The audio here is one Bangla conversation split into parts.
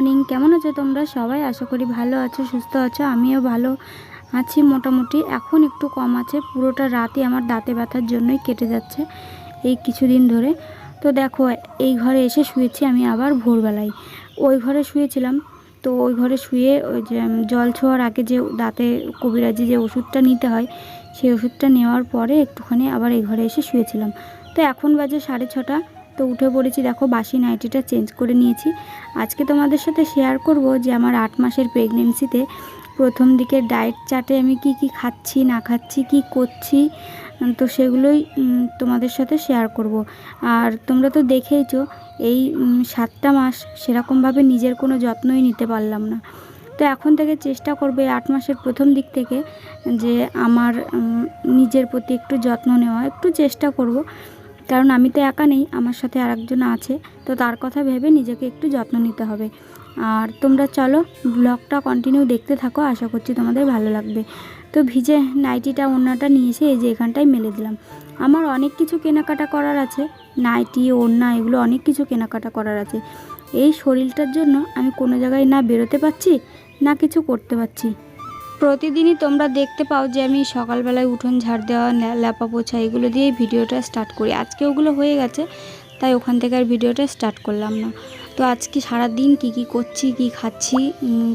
মর্নিং। কেমন আছো তোমরা? সবাই আশা করি ভালো আছো, সুস্থ আছো, আমিও ভালো আছি মোটামুটি। এখন একটু কম আছে, পুরোটা রাতই আমার দাঁতে ব্যথার জন্যই কেটে যাচ্ছে এই কিছুদিন ধরে। তো দেখো, এই ঘরে এসে শুয়েছি আমি আবার ভোরবেলায়। ওই ঘরে শুয়েছিলাম, তো ওই ঘরে শুয়ে ওই যে জল ছোঁয়ার আগে যে দাঁতে কবিরাজি যে ওষুধটা নিতে হয়, সেই ওষুধটা নেওয়ার পরে একটুখানি আবার এই ঘরে এসে শুয়েছিলাম। তো এখন বাজে সাড়ে ছটা তো উঠে পড়েছি দেখো, বাসি নাইটিটা চেঞ্জ করে নিয়েছি। আজকে তোমাদের সাথে শেয়ার করব যে আমার আট মাসের প্রেগনেন্সিতে প্রথম দিকে ডায়েট চার্টে আমি কি কি খাচ্ছি, না খাচ্ছি, কি করছি, তো সেগুলোই তোমাদের সাথে শেয়ার করব। আর তোমরা তো দেখেইছো, এই সাতটা মাস সেরকমভাবে নিজের কোনো যত্নই নিতে পারলাম না। তো এখন থেকে চেষ্টা করব এই আট মাসের প্রথম দিক থেকে যে আমার নিজের প্রতি একটু যত্ন নেওয়া, একটু চেষ্টা করব। কারণ আমি তো একা নেই, আমার সাথে আরেকজন আছে, তো তার কথা ভেবে নিজেকে একটু যত্ন নিতে হবে। আর তোমরা চলো, ব্লগটা কন্টিনিউ দেখতে থাকো, আশা করছি তোমাদের ভালো লাগবে। তো ভিজে নাইটিটা ওড়নাটা নিয়ে এসে এই যে এখানটায় মেলে দিলাম। আমার অনেক কিছু কেনাকাটা করার আছে, নাইটি ওড়না এগুলো অনেক কিছু কেনাকাটা করার আছে। এই শরীরটার জন্য আমি কোনো জায়গায় না বেরোতে পারছি, না কিছু করতে পারছি। প্রতিদিনই তোমরা দেখতে পাও যে আমি সকালবেলায় উঠোন ঝাড় দেওয়া ল্যা- ল্যাপা পোছা এগুলো দিয়েই ভিডিওটা স্টার্ট করি। আজকে ওগুলো হয়ে গেছে, তাই ওখান থেকে আর ভিডিওটা স্টার্ট করলাম না। তো আজকে সারা দিন কী কী করছি, কী খাচ্ছি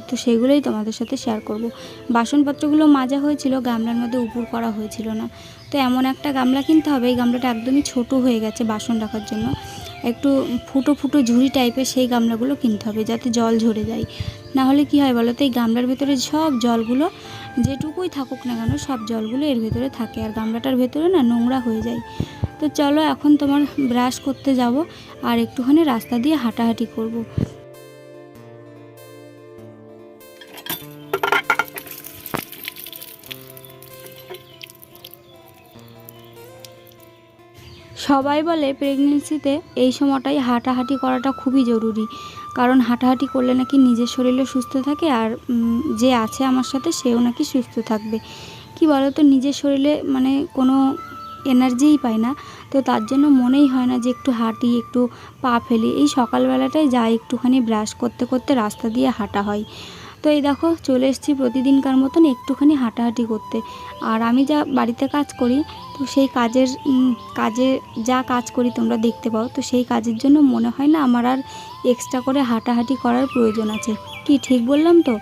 তো সেগুলোই তোমাদের সাথে শেয়ার করব। বাসনপত্রগুলো মাজা হয়েছিল, গামলার মধ্যে উপুর করা হয়েছিল না। তো এমন একটা গামলা কিনতে হবে, এই গামলাটা একদমই ছোট হয়ে গেছে বাসন রাখার জন্য। একটু ফুটো ফুটো ঝুড়ি টাইপের সেই গামলাগুলো কিনতে হবে, যাতে জল ঝরে যায়। না হলে কি হয় বলো তো, এই গামলার ভেতরে সব জলগুলো যেটুকুই থাকুক না কেন, সব জলগুলো এর ভেতরে থাকে। আর গামলাটার ভেতরে না নোংরা হয়ে যায়। তো চলো এখন তোমার ব্রাশ করতে যাব আর একটুখানি রাস্তা দিয়ে হাঁটাহাঁটি করব। সবাই বলে প্রেগনেন্সিতে এই সময়টাই হাঁটাহাঁটি করাটা খুবই জরুরি। কারণ হাঁটাহাঁটি করলে নাকি নিজের শরীরও সুস্থ থাকে আর যে আছে আমার সাথে সেও নাকি সুস্থ থাকবে। কি বলো তো নিজের শরীরে মানে কোনো এনার্জিই পাই না। তো তার জন্য মনেই হয় না যে একটু হাঁটি, একটু পা ফেলি। এই সকালবেলাটায় যাই একটুখানি ব্রাশ করতে করতে রাস্তা দিয়ে হাঁটা হয়। তো এই দেখো, চলে এসেছি প্রতিদিনকার মতন একটুখানি হাঁটাহাঁটি করতে। আর আমি যা বাড়িতে কাজ করি, তো সেই কাজের কাজে যা কাজ করি তোমরা দেখতে পাও, তো সেই কাজের জন্য মনে হয় না আমার আর এক্সট্রা করে হাঁটাহাঁটি করার প্রয়োজন আছে। কি ঠিক বললাম তো?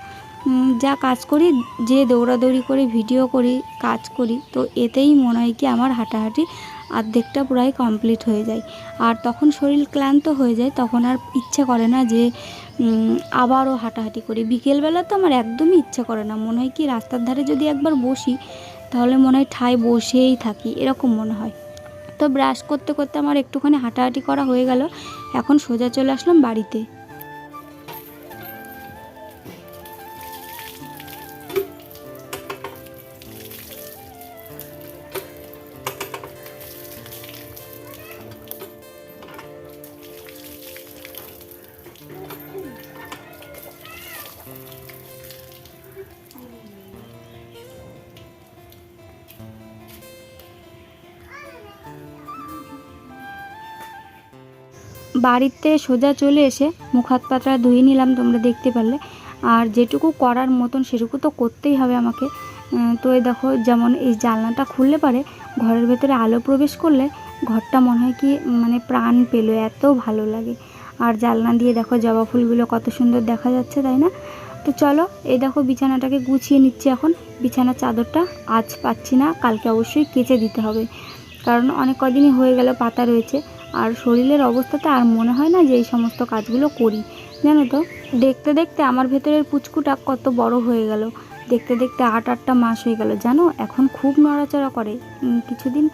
যা কাজ করি, যে দৌড়াদৌড়ি করে, ভিডিও করি, কাজ করি, তো এতেই মনে হয় কি আমার হাঁটাহাঁটি অর্ধেকটা প্রায় কমপ্লিট হয়ে যায়। আর তখন শরীর ক্লান্ত হয়ে যায়, তখন আর ইচ্ছে করে না যে আবারও হাঁটাহাঁটি করি। বিকেলবেলা তো আমার একদমই ইচ্ছে করে না। মনে হয় কি, রাস্তার ধারে যদি একবার বসি, তাহলে মনে হয় ঠায় বসেই থাকি। এরকম মনে হয়। তো ব্রাশ করতে করতে আমার একটুখানি হাঁটাহাঁটি করা হয়ে গেল। এখন সোজা চলে আসলাম বাড়িতে। বাড়িতে সোজা চলে এসে মুখ হাত পাটা ধুয়ে নিলাম তোমরা দেখতে পারলে। আর যেটুকু করার মতন সেটুকু তো করতেই হবে আমাকে। তো এই দেখো, যেমন এই জানলাটা খুললে পারে, ঘরের ভেতরে আলো প্রবেশ করলে ঘরটা মনে হয় কি মানে প্রাণ পেল, এত ভালো লাগে। আর জানলা দিয়ে দেখো জবা ফুলগুলো কত সুন্দর দেখা যাচ্ছে, তাই না? তো চলো, এই দেখো বিছানাটাকে গুছিয়ে নিচ্ছি এখন। বিছানার চাদরটা আজ পাচ্ছি না, কালকে অবশ্যই কেচে দিতে হবে। কারণ অনেক কদিনই হয়ে গেল পাতা রয়েছে। আর শরীরের অবস্থাতে আর মনে হয় না যে এই সমস্ত কাজগুলো করি। জানো তো? দেখতে দেখতে আমার ভেতরের পুচকুটা কত বড় হয়ে গেল। দেখতে দেখতে আট আটটা মাস হয়ে গেল, জানো? এখন খুব নড়াচড়া করে। কিছুদিন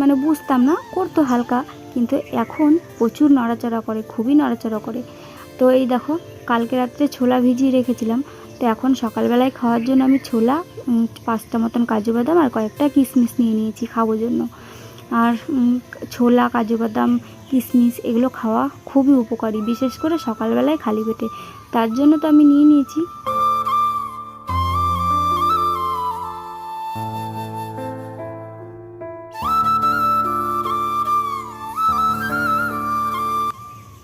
মানে বুঝতাম না, করতো হালকা, কিন্তু এখন প্রচুর নড়াচড়া করে, খুবই নড়াচড়া করে। তো এই দেখো, কালকে রাত্রে ছোলা ভিজিয়ে রেখেছিলাম। তো এখন সকালবেলায় খাওয়ার জন্য আমি ছোলা পাঁচটা মতন কাজু বাদাম আর কয়েকটা কিশমিশ নিয়ে নিয়েছি খাব জন্য। আর ছোলা, কাজু বাদাম, কিশমিশ এগুলো খাওয়া খুবই উপকারী, বিশেষ করে সকালবেলায় খালি পেটে। তার জন্য তো আমি নিয়ে নিয়েছি।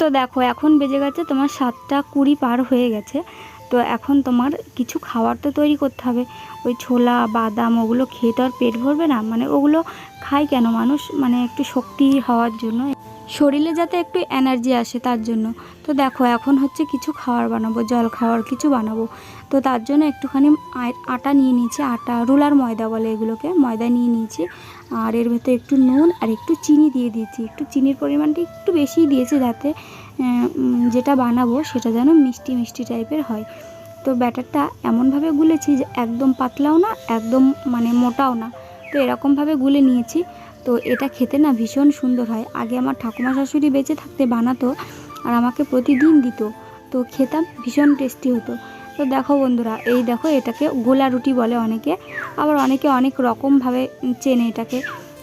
তো দেখো, এখন বেজে গেছে তোমার সাতটা কুড়ি পার হয়ে গেছে। তো এখন তোমার কিছু খাবার তো তৈরি করতে হবে। ওই ছোলা, বাদাম ওগুলো খেয়ে তো আর পেট ভরবে না। মানে ওগুলো খায় কেন মানুষ? মানে একটু শক্তি হওয়ার জন্য। শরীরে যাতে একটু এনার্জি আসে তার জন্য। তো দেখো, এখন হচ্ছে কিছু খাবার বানাবো, জল খাওয়ার কিছু বানাবো। তো তার জন্য একটুখানি আটা নিয়ে নিয়েছি। আটা, রুলার ময়দা বলে এগুলোকে ময়দা নিয়ে নিয়েছি। আর এর ভেতরে একটু নুন আর একটু চিনি দিয়ে দিয়েছি। একটু চিনির পরিমাণটা একটু বেশি দিয়েছি যাতে যেটা বানাবো সেটা যেন মিষ্টি মিষ্টি টাইপের হয়। তো ব্যাটারটা এমনভাবে গুলেছি যে একদম পাতলাও না, একদম মানে মোটাও না। তো এরকমভাবে গুলে নিয়েছি। তো এটা খেতে না ভীষণ সুন্দর হয়। আগে আমার ঠাকুমা শাশুড়ি বেঁচে থাকতে বানাতো আর আমাকে প্রতিদিন দিত। তো খেতাম, ভীষণ টেস্টি হতো। তো দেখো বন্ধুরা, এই দেখো এটাকে গোলা রুটি বলে অনেকে। আবার অনেকে অনেক রকমভাবে চেনে এটাকে।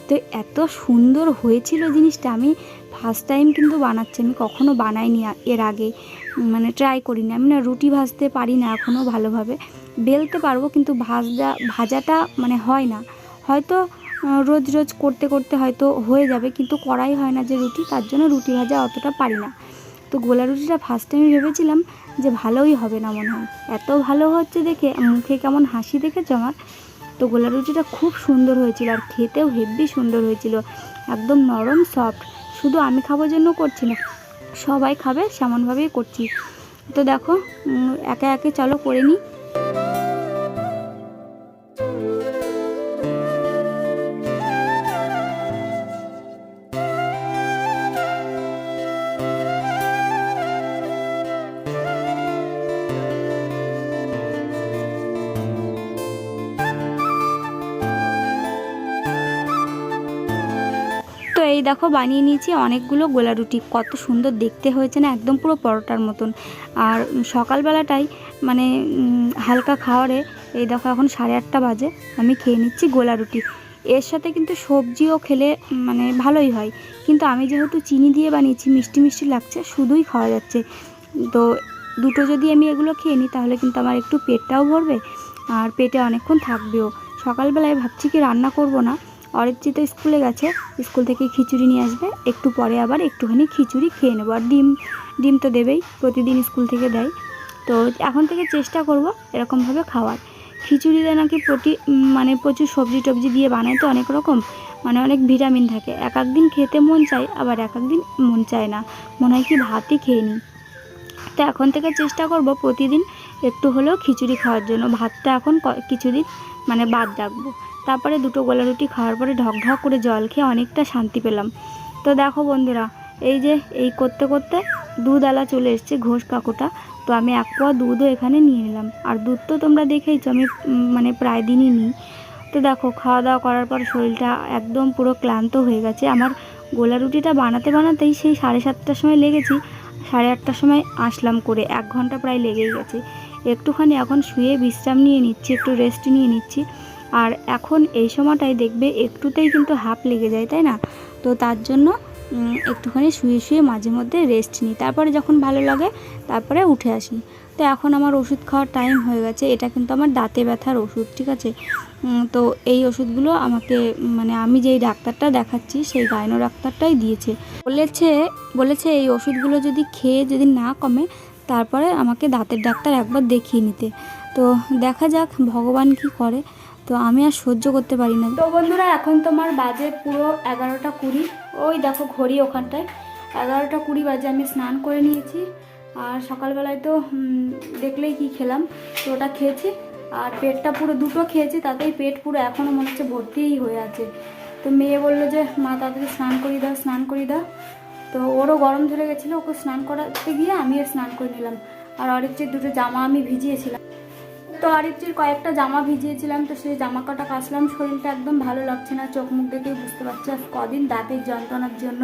তো এত সুন্দর হয়েছিল জিনিসটা। আমি ফার্স্ট টাইম কিন্তু বানাচ্ছি, আমি কখনো বানাইনি এর আগে। মানে ট্রাই করিনি। আমি না রুটি ভাজতে পারি না এখনও ভালোভাবে। বেলতে পারব কিন্তু ভাজা, ভাজাটা মানে হয় না। হয়তো রোজ রোজ করতে করতে হয়তো হয়ে যাবে, কিন্তু করাই হয় না যে রুটি, তার জন্য রুটি ভাজা অতটা পারি না। তো গোলা রুটিটা ফার্স্ট টাইম ভেবেছিলাম যে ভালোই হবে না মনে হয়। এত ভালো হচ্ছে দেখে, মুখে কেমন হাসি দেখেছ আমার? তো গোলা রুটিটা খুব সুন্দর হয়েছিল আর খেতেও হেব্বি সুন্দর হয়েছিল, একদম নরম সফট শুধু আমি খাবার জন্য করছি না, সবাই খাবে, সেমনভাবেই করছি। তো দেখো একে একে চলো করে নিই এই দেখো, বানিয়ে নিয়েছি অনেকগুলো গোলা রুটি কত সুন্দর দেখতে হয়েছে না, একদম পুরো পরোটার মতন। আর সকালবেলাটাই মানে হালকা খাওয়ারে এই দেখো এখন সাড়ে আটটা বাজে, আমি খেয়ে নিচ্ছি গোলা রুটি এর সাথে কিন্তু সবজিও খেলে মানে ভালোই হয়। কিন্তু আমি যেহেতু চিনি দিয়ে বানিয়েছি, মিষ্টি মিষ্টি লাগছে, শুধুই খাওয়া যাচ্ছে। তো দুটো যদি আমি এগুলো খেয়ে নিই, তাহলে কিন্তু আমার একটু পেটটাও ভরবে, আর পেটে অনেকক্ষণ থাকবেও। সকালবেলায় ভাবছি কি রান্না করব না অরিত্রি তো স্কুলে গেছে, স্কুল থেকে খিচুড়ি নিয়ে আসবে, একটু পরে আবার একটুখানি খিচুড়ি খেয়ে নেব। আর ডিম ডিম তো দেবেই, প্রতিদিন স্কুল থেকে দেয়। তো এখন থেকে চেষ্টা করব এরকমভাবে খাওয়ার। খিচুড়িতে নাকি প্রতি মানে প্রচুর সবজি টবজি দিয়ে বানায় তো অনেক রকম মানে অনেক ভিটামিন থাকে। এক এক দিন খেতে মন চায়, আবার এক এক দিন মন চায় না। মনে হয় কি ভাতই খেয়ে নিই। তো এখন থেকে চেষ্টা করব প্রতিদিন একটু হলেও খিচুড়ি খাওয়ার জন্য। ভাতটা এখন কিছুদিন মানে বাদ রাখব। তারপরে দুটো গোলা রুটি খাওয়ার পরে ঢক ঢক করে জল খেয়ে অনেকটা শান্তি পেলাম। তো দেখো বন্ধুরা, এই যে, এই করতে করতে দুধ আলা চলে এসছে ঘোষ কাকুটা। তো আমি এক পোয়া দুধও এখানে নিয়ে নিলাম। আর দুধ তো তোমরা দেখেইছো, আমি মানে প্রায় দিনই নিই। তো দেখো, খাওয়া দাওয়া করার পর শরীরটা একদম পুরো ক্লান্ত হয়ে গেছে। আমার গোলা রুটিটা বানাতে বানাতেই সেই সাড়ে সাতটার সময় লেগেছি। সাড়ে আটটার সময় আসলাম করে, এক ঘণ্টা প্রায় লেগেই গেছে। একটুখানি এখন শুয়ে বিশ্রাম নিয়ে নিচ্ছি, একটু রেস্ট নিয়ে নিচ্ছি। আর এখন এই সময়টাই দেখবে একটুতেই কিন্তু হাফ লেগে যায়, তাই না? তো তার জন্য একটুখানি শুয়ে শুয়ে মাঝে মধ্যে রেস্ট নিই। তারপরে যখন ভালো লাগে, তারপরে উঠে আসি। তো এখন আমার ওষুধ খাওয়ার টাইম হয়ে গেছে। এটা কিন্তু আমার দাঁতে ব্যথার ওষুধ, ঠিক আছে? তো এই ওষুধগুলো আমাকে মানে আমি যেই ডাক্তারটা দেখাচ্ছি, সেই গাইনো ডাক্তারটাই দিয়েছে। বলেছে বলেছে এই ওষুধগুলো যদি খেয়ে যদি না কমে, তারপরে আমাকে দাঁতের ডাক্তার একবার দেখিয়ে নিতে। তো দেখা যাক, ভগবান কি করে। তো আমি আর সহ্য করতে পারি না। তো বন্ধুরা, এখন তোমার বাজে পুরো এগারোটা কুড়ি। ওই দেখো ঘড়ি ওখানটায়। এগারোটা কুড়ি বাজে আমি স্নান করে নিয়েছি। আর সকালবেলায় তো দেখলেই কি খেলাম। তো ওটা খেয়েছি। আর পেটটা পুরো দুটো খেয়েছি, তাতেই পেট পুরো এখনও মনে হচ্ছে ভর্তিই হয়ে আছে। তো মেয়ে বলল যে, মা, তাড়াতাড়ি স্নান করিয়ে দাও, স্নান করিয়ে দাও। তো ওরও গরম ধরে গেছিল, ওকে স্নান করাতে গিয়ে আমিও স্নান করে নিলাম। আর অরিত্রির দুটো জামা আমি ভিজিয়েছিলাম। তো আরিত্রির কয়েকটা জামা ভিজিয়েছিলাম, তো সেই জামা কাটা কাচলাম। শরীরটা একদম ভালো লাগছে না, চোখ মুখ দেখেই বুঝতে পারছি আর কদিন দাঁতের যন্ত্রণার জন্য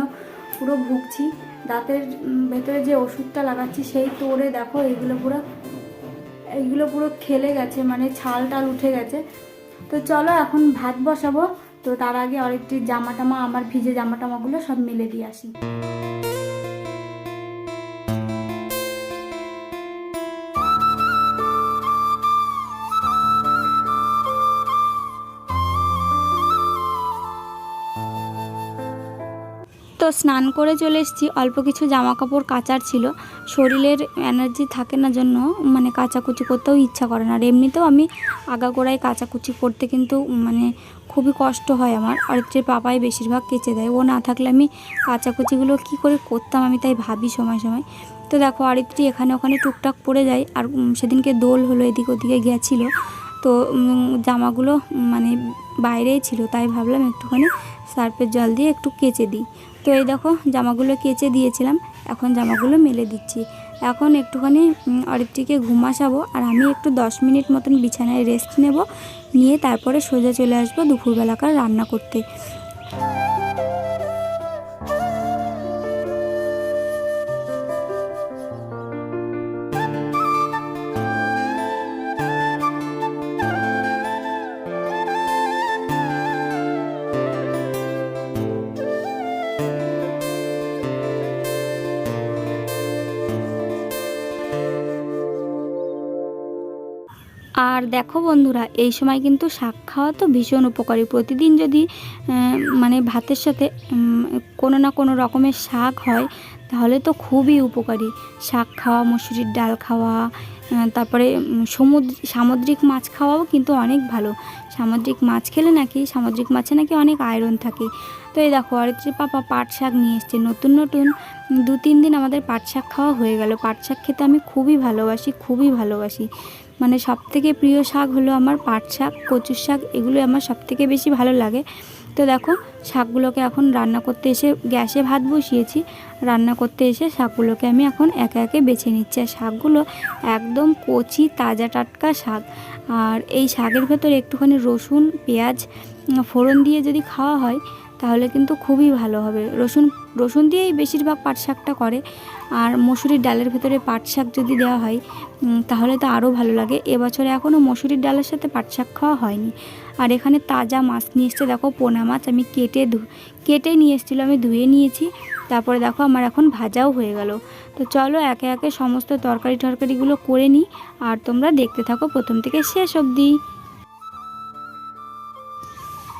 পুরো ভুগছি। দাঁতের ভেতরে যে ওষুধটা লাগাচ্ছি সেই তোরে দেখো এইগুলো পুরো এইগুলো পুরো খেলে গেছে মানে ছাল টাল উঠে গেছে। তো চলো এখন ভাত বসাবো, তো তার আগে অরিত্রির জামা টামা, আমার ভিজে জামা টামাগুলো সব মিলে দিয়ে আসি। স্নান করে চলে এসেছি। অল্প কিছু জামা কাপড় কাচার ছিল। শরীরের এনার্জি থাকে না জন্য মানে কাচাকুচি করতেও ইচ্ছা করে না। আর এমনিতেও আমি আগাগোড়ায় কাচাকুচি করতে কিন্তু মানে খুবই কষ্ট হয় আমার। আর হচ্ছে পাপাই বেশিরভাগ কেচে দেয়। ও না থাকলে আমি কাচাকুচিগুলো কি করে করতাম আমি তাই ভাবি সময় সময়। তো দেখো আরিত্রি এখানে ওখানে টুকটাক পড়ে যায়। আর সেদিনকে দোল হলো, এদিক ওদিকে গেছিল। তো জামাগুলো মানে বাইরেই ছিল। তাই ভাবলাম একটুখানি সার্ফের জল দিয়ে একটু কেচে দিই। তো এই দেখো, জামাগুলো কেচে দিয়েছিলাম, এখন জামাগুলো মেলে দিচ্ছি। এখন একটুখানি অরিত্রিকে ঘুম আর আমি একটু দশ মিনিট মতন বিছানায় রেস্ট নেব, নিয়ে তারপরে সোজা চলে আসব দুপুরবেলাকার রান্না করতে। দেখো বন্ধুরা, এই সময় কিন্তু শাক খাওয়া তো ভীষণ উপকারী। প্রতিদিন যদি মানে ভাতের সাথে কোনো না কোনো রকমের শাক হয়, তাহলে তো খুবই উপকারী। শাক খাওয়া, মুসুরির ডাল খাওয়া তারপরে সমুদ্র, সামুদ্রিক মাছ খাওয়াও কিন্তু অনেক ভালো। সামুদ্রিক মাছ খেলে নাকি, সামুদ্রিক মাছে নাকি অনেক আয়রন থাকে। তো এই দেখো আর হচ্ছে পাপা পাট শাক নিয়ে এসছে। নতুন নতুন দু তিন দিন আমাদের পাট শাক খাওয়া হয়ে গেল। পাট শাক খেতে আমি খুবই ভালোবাসি খুবই ভালোবাসি। মানে সব থেকে প্রিয় শাক হলো আমার পাট শাক, কচুর শাক এগুলো আমার সব থেকে বেশি ভালো লাগে। তো দেখো, শাকগুলোকে এখন রান্না করতে এসে গ্যাসে ভাত বসিয়েছি। রান্না করতে এসে শাকগুলোকে আমি এখন একে একে বেছে নিচ্ছি। আর শাকগুলো একদম কচি, তাজা, টাটকা শাক। আর এই শাকের ভেতরে একটুখানি রসুন, পেঁয়াজ, ফোড়ন দিয়ে যদি খাওয়া হয় তাহলে কিন্তু খুবই ভালো হবে। রসুন রসুন দিয়েই বেশিরভাগ পাট শাকটা করে। আর মসুরির ডালের ভেতরে পাট শাক যদি দেওয়া হয় তাহলে তো আরও ভালো লাগে। এবছরে এখনও মসুরির ডালের সাথে পাট শাক খাওয়া হয়নি। আর এখানে তাজা মাছ নিয়ে এসছে। দেখো পোনা মাছ আমি কেটে ধু, কেটে নিয়ে এসেছিল, আমি ধুয়ে নিয়েছি। তারপরে দেখো আমার এখন ভাজাও হয়ে গেল। তো চলো একে একে সমস্ত তরকারি টরকারিগুলো করে নিই। আর তোমরা দেখতে থাকো প্রথম থেকে শেষ অবধি।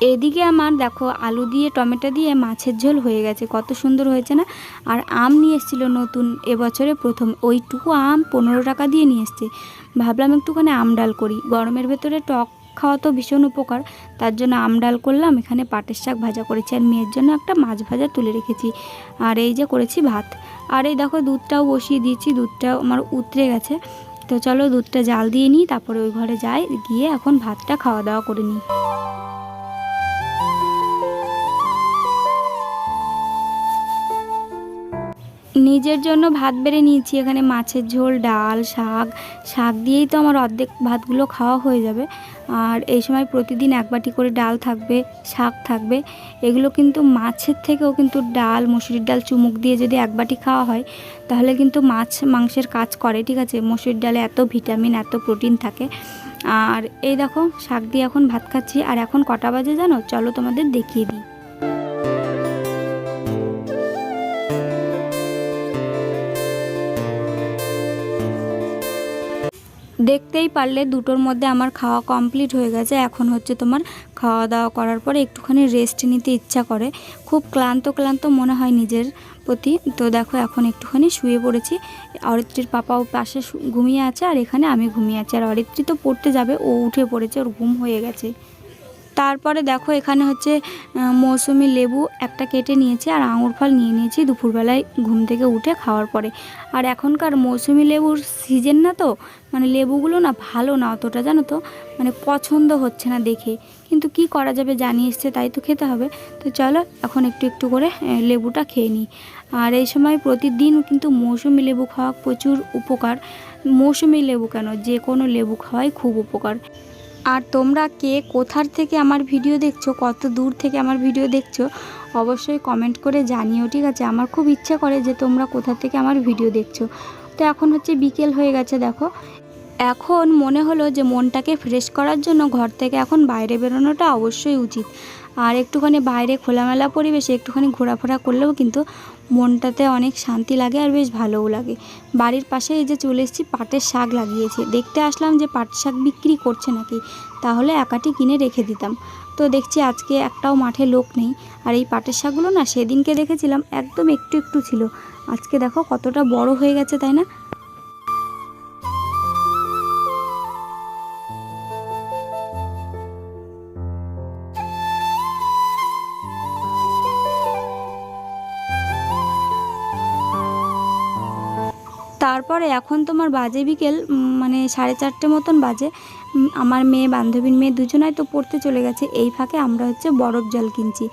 এদিকে আমার দেখো আলু দিয়ে, টমেটো দিয়ে মাছের ঝোল হয়ে গেছে। কত সুন্দর হয়েছে না? আর আম নিয়ে এসেছিল নতুন এবছরে প্রথম। ওইটুকু আম পনেরো টাকা দিয়ে নিয়ে এসছে। ভাবলাম একটুখানি আম ডাল করি। গরমের ভেতরে টক খাওয়া তো ভীষণ উপকার। তার জন্য আম ডাল করলাম, এখানে পাটের শাক ভাজা করেছি আর মেয়ের জন্য একটা মাছ ভাজা তুলে রেখেছি। আর এই যে করেছি ভাত। আর এই দেখো দুধটাও বসিয়ে দিয়েছি, দুধটাও আমার উতরে গেছে। তো চলো দুধটা জাল দিয়ে নিই, তারপরে ওই ঘরে যাই, গিয়ে এখন ভাতটা খাওয়া দাওয়া করে নিই। নিজের জন্য ভাত বেড়ে নিয়েছি। এখানে মাছের ঝোল, ডাল, শাক। শাক দিয়েই তো আমার অর্ধেক ভাতগুলো খাওয়া হয়ে যাবে। আর এই সময় প্রতিদিন এক বাটি করে ডাল থাকবে, শাক থাকবে। এগুলো কিন্তু মাছের থেকেও কিন্তু ডাল, মুসুরির ডাল, চুমুক দিয়ে যদি এক বাটি খাওয়া হয়, তাহলে কিন্তু মাছ মাংসের কাজ করে, ঠিক আছে? মসুরির ডালে এত ভিটামিন, এত প্রোটিন থাকে। আর এই দেখো, শাক দিয়ে এখন ভাত খাচ্ছি। আর এখন কটা বাজে জানো? চলো তোমাদের দেখিয়ে দিই। দেখতেই পারলে দুটোর মধ্যে আমার খাওয়া কমপ্লিট হয়ে গেছে। এখন হচ্ছে তোমার খাওয়া দাওয়া করার পরে একটুখানি রেস্ট নিতে ইচ্ছা করে। খুব ক্লান্ত ক্লান্ত মনে হয় নিজের প্রতি। তো দেখো এখন একটুখানি শুয়ে পড়েছি। অরিত্রীর পাপাও পাশে ঘুমিয়ে আছে আর এখানে আমি ঘুমিয়ে আছি। আর অরিত্রি তো পড়তে যাবে। ও উঠে পড়েছে, ওর ঘুম হয়ে গেছে। তারপরে দেখো এখানে হচ্ছে মৌসুমি লেবু একটা কেটে নিয়েছি আর আঙুর ফল নিয়ে নিয়েছি দুপুরবেলায় ঘুম থেকে উঠে খাওয়ার পরে। আর এখনকার মৌসুমি লেবুর সিজন না তো মানে লেবুগুলো না ভালো না অতটা, জানো তো? মানে পছন্দ হচ্ছে না দেখে। কিন্তু কি করা যাবে জানিয়ে এসছে, তাই তো খেতে হবে। তো চলো, এখন একটু একটু করে লেবুটা খেয়ে নিই। আর এই সময় প্রতিদিন কিন্তু মৌসুমি লেবু খাওয়া প্রচুর উপকার। মৌসুমি লেবু কেন? যে কোনো লেবু খাওয়াই খুব উপকার। আর তোমরা কে কোথার থেকে আমার ভিডিও দেখছ, কত দূর থেকে আমার ভিডিও দেখছ, অবশ্যই কমেন্ট করে জানিও, ঠিক আছে? আমার খুব ইচ্ছা করে যে তোমরা কোথা থেকে আমার ভিডিও দেখছ। তো এখন হচ্ছে বিকেল হয়ে গেছে, দেখো। এখন মনে হলো যে মনটাকে ফ্রেশ করার জন্য ঘর থেকে এখন বাইরে বেরোনোটা অবশ্যই উচিত। আর একটুখানি বাইরে খোলামেলা পরিবেশে একটুখানি ঘোরাফেরা করলেও কিন্তু মনটাতে অনেক শান্তি লাগে আর বেশ ভালোও লাগে। বাড়ির পাশে এই যে চলে এসেছি, পাটের শাক লাগিয়েছে। দেখতে আসলাম যে পাট শাক বিক্রি করছে নাকি, তাহলে একাটি কিনে রেখে দিতাম। তো দেখছি আজকে একটাও মাঠে লোক নেই। আর এই পাটের শাকগুলো না সেদিনকে দেখেছিলাম, একদম একটু একটু ছিল। আজকে দেখো কতটা বড় হয়ে গেছে, তাই না? তারপরে এখন তোমার বাজে বিকেল মানে সাড়ে চারটে মতন বাজে। আমার মেয়ে, বান্ধবীর মেয়ে দুজনাই তো পড়তে চলে গেছে। এই ফাঁকে আমরা হচ্ছে বরফ জল কিনছি।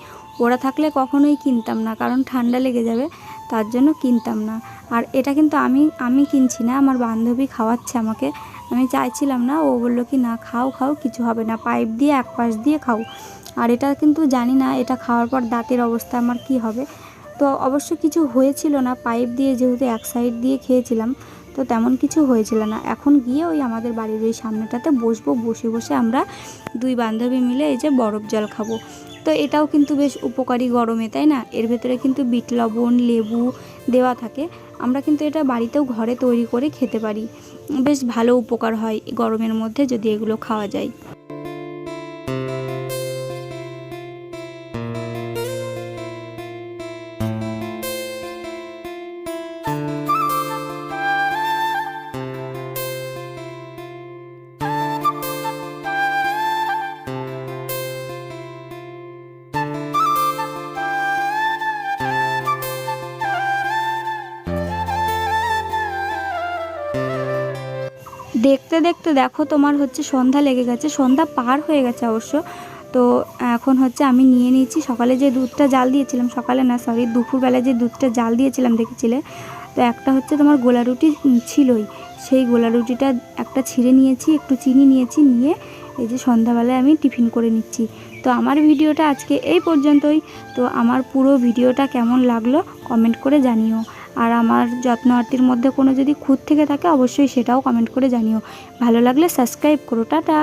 ওরা থাকলে কখনোই কিনতাম না, কারণ ঠান্ডা লেগে যাবে, তার জন্য কিনতাম না। আর এটা কিন্তু আমি আমি কিনছি না, আমার বান্ধবী খাওয়াচ্ছে আমাকে। আমি চাইছিলাম না, ও বলল কি, না, খাও খাও, কিছু হবে না, পাইপ দিয়ে, এক পাশ দিয়ে খাও। আর এটা কিন্তু জানি না, এটা খাওয়ার পর দাঁতের অবস্থা আমার কি হবে? তো অবশ্য কিছু হয়েছিল না, পাইপ দিয়ে যেহেতু এক সাইড দিয়ে খেয়েছিলাম, তো তেমন কিছু হয়েছিল না। এখন গিয়ে ওই আমাদের বাড়ির ওই সামনেটাতে বসবো, বসে বসে আমরা দুই বান্ধবী মিলে এই যে বরফ জল খাব। তো এটাও কিন্তু বেশ উপকারী গরমে, তাই না? এর ভেতরে কিন্তু বিট লবণ, লেবু দেওয়া থাকে। আমরা কিন্তু এটা বাড়িতেও ঘরে তৈরি করে খেতে পারি। বেশ ভালো উপকার হয় গরমের মধ্যে যদি এগুলো খাওয়া যায়। দেখতে দেখতে দেখো তোমার হচ্ছে সন্ধ্যা লেগে গেছে, সন্ধ্যা পার হয়ে গেছে অবশ্য। তো এখন হচ্ছে আমি নিয়ে নিয়েছি, সকালে যে দুধটা জাল দিয়েছিলাম, সকালে না সরি দুপুরবেলায় যে দুধটা জাল দিয়েছিলাম, দেখেছিলে? তো একটা হচ্ছে তোমার গোলা রুটি ছিলই, সেই গোলা রুটিটা একটা ছিঁড়ে নিয়েছি, একটু চিনি নিয়েছি, নিয়ে এই যে সন্ধ্যাবেলায় আমি টিফিন করে নিচ্ছি। তো আমার ভিডিওটা আজকে এই পর্যন্তই। তো আমার পুরো ভিডিওটা কেমন লাগল কমেন্ট করে জানিও। আর আমার যত্ন আরতির মধ্যে কোনো যদি খুঁত থেকে থাকে, অবশ্যই সেটাও কমেন্ট করে জানিও। ভালো লাগলে সাবস্ক্রাইব করো, টাটা।